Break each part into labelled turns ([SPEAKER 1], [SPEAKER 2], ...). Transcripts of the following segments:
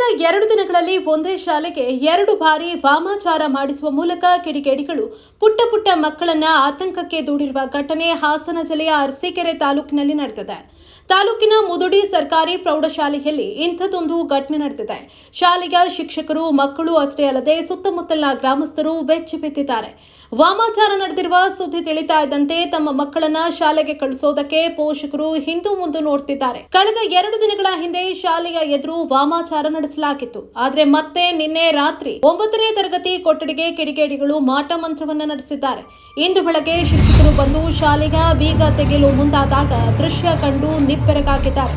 [SPEAKER 1] ಎರಡು ದಿನಗಳಲ್ಲಿ ಒಂದೇ ಶಾಲೆಗೆ ಎರಡು ಬಾರಿ ವಾಮಾಚಾರ ಮಾಡಿಸುವ ಮೂಲಕ ಕಿಡಿಗೇಡಿಗಳು ಪುಟ್ಟ ಪುಟ್ಟ ಮಕ್ಕಳನ್ನ ಆತಂಕಕ್ಕೆ ದೂಡಿರುವ ಘಟನೆ ಹಾಸನ ಜಿಲ್ಲೆಯ ಅರಸೀಕೆರೆ ತಾಲೂಕಿನಲ್ಲಿ ನಡೆದಿದೆ. ತಾಲೂಕಿನ ಮುದುಡಿ ಸರ್ಕಾರಿ ಪ್ರೌಢಶಾಲೆಯಲ್ಲಿ ಇಂಥದ್ದೊಂದು ಘಟನೆ ನಡೆದಿದೆ. ಶಾಲೆಯ ಶಿಕ್ಷಕರು, ಮಕ್ಕಳು ಅಷ್ಟೇ ಅಲ್ಲದೆ ಸುತ್ತಮುತ್ತಲಿನ ಗ್ರಾಮಸ್ಥರು ಬೆಚ್ಚಿ ಬಿದ್ದಿದ್ದಾರೆ. ವಾಮಾಚಾರ ನಡೆದಿರುವ ಸುದ್ದಿ ತಿಳಿತಾ ಇದ್ದಂತೆ ತಮ್ಮ ಮಕ್ಕಳನ್ನ ಶಾಲೆಗೆ ಕಳಿಸೋದಕ್ಕೆ ಪೋಷಕರು ಹಿಂದು ಮುಂದೆ ನೋಡ್ತಿದ್ದಾರೆ. ಕಳೆದ ಎರಡು ದಿನಗಳ ಹಿಂದೆ ಶಾಲೆಯ ಎದುರು ವಾಮಾಚಾರ ನಡೆಸಲಾಗಿತ್ತು. ಆದ್ರೆ ಮತ್ತೆ ನಿನ್ನೆ ರಾತ್ರಿ ಒಂಬತ್ತನೇ ತರಗತಿ ಕೊಠಡಿಗೆ ಕಿಡಿಗೇಡಿಗಳು ಮಾಟ ಮಂತ್ರವನ್ನ ನಡೆಸಿದ್ದಾರೆ. ಇಂದು ಬೆಳಗ್ಗೆ ಶಿಕ್ಷಕರು ಬಂದು ಶಾಲೆಯ ಬೀಗ ತೆಗೆಯಲು ಮುಂದಾದಾಗ ದೃಶ್ಯ ಕಂಡು ನಿಬ್ಬೆರಗಾಗಿದ್ದಾರೆ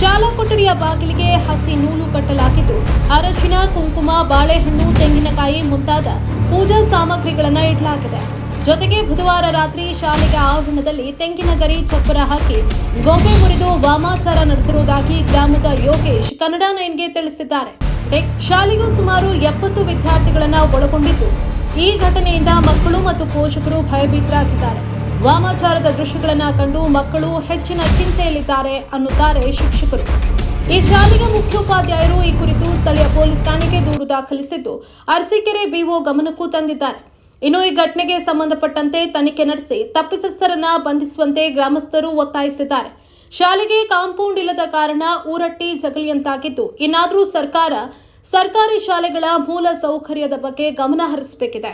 [SPEAKER 1] ಶಾಲಾ ಕೊಠಡಿಯ ಬಾಗಿಲಿಗೆ ಹಸಿ ನೂಲು ಕಟ್ಟಲಾಗಿದ್ದು, ಅರಶಿನ, ಕುಂಕುಮ, ಬಾಳೆಹಣ್ಣು, ತೆಂಗಿನಕಾಯಿ ಮುಂತಾದ ಪೂಜಾ ಸಾಮಗ್ರಿಗಳನ್ನ ಇಡಲಾಗಿದೆ. ಜೊತೆಗೆ ಬುಧವಾರ ರಾತ್ರಿ ಶಾಲೆಗೆ ಆವರಣದಲ್ಲಿ ತೆಂಗಿನ ಗರಿ, ಚಪ್ಪರ ಹಾಕಿ ಗೊಂಬೆ ಮುರಿದು ವಾಮಾಚಾರ ನಡೆಸಿರುವುದಾಗಿ ಗ್ರಾಮದ ಯೋಗೇಶ್ ಕನ್ನಡ ನೈನ್ಗೆ ತಿಳಿಸಿದ್ದಾರೆ. ಶಾಲೆಗೂ ಸುಮಾರು ಎಪ್ಪತ್ತು ವಿದ್ಯಾರ್ಥಿಗಳನ್ನು ಒಳಗೊಂಡಿದ್ದು, ಈ ಘಟನೆಯಿಂದ ಮಕ್ಕಳು ಮತ್ತು ಪೋಷಕರು ಭಯಭೀತರಾಗಿದ್ದಾರೆ. ವಾಮಾಚಾರದ ದೃಶ್ಯಗಳನ್ನ ಕಂಡು ಮಕ್ಕಳು ಹೆಚ್ಚಿನ ಚಿಂತೆಯಲ್ಲಿದ್ದಾರೆ ಅನ್ನುತ್ತಾರೆ ಶಿಕ್ಷಕರು. ಈ ಶಾಲೆಯ ಮುಖ್ಯೋಪಾಧ್ಯಾಯರು ಈ ಕುರಿತು ಸ್ಥಳೀಯ ಪೊಲೀಸ್ ಠಾಣೆಗೆ ದೂರು ದಾಖಲಿಸಿದ್ದು, ಅರಸೀಕೆರೆ ಬಿಒ ಗಮನಕ್ಕೂ ತಂದಿದ್ದಾರೆ. ಇನ್ನು ಈ ಘಟನೆಗೆ ಸಂಬಂಧಪಟ್ಟಂತೆ ತನಿಖೆ ನಡೆಸಿ ತಪ್ಪಿತಸ್ಥರನ್ನ ಬಂಧಿಸುವಂತೆ ಗ್ರಾಮಸ್ಥರು ಒತ್ತಾಯಿಸಿದ್ದಾರೆ. ಶಾಲೆಗೆ ಕಾಂಪೌಂಡ್ ಇಲ್ಲದ ಕಾರಣ ಊರಟ್ಟಿ ಜಗಲಿಯಂತಾಗಿದ್ದು, ಇನ್ನಾದರೂ ಸರ್ಕಾರ ಸರ್ಕಾರಿ ಶಾಲೆಗಳ ಮೂಲ ಸೌಕರ್ಯದ ಬಗ್ಗೆ ಗಮನ ಹರಿಸಬೇಕಿದೆ.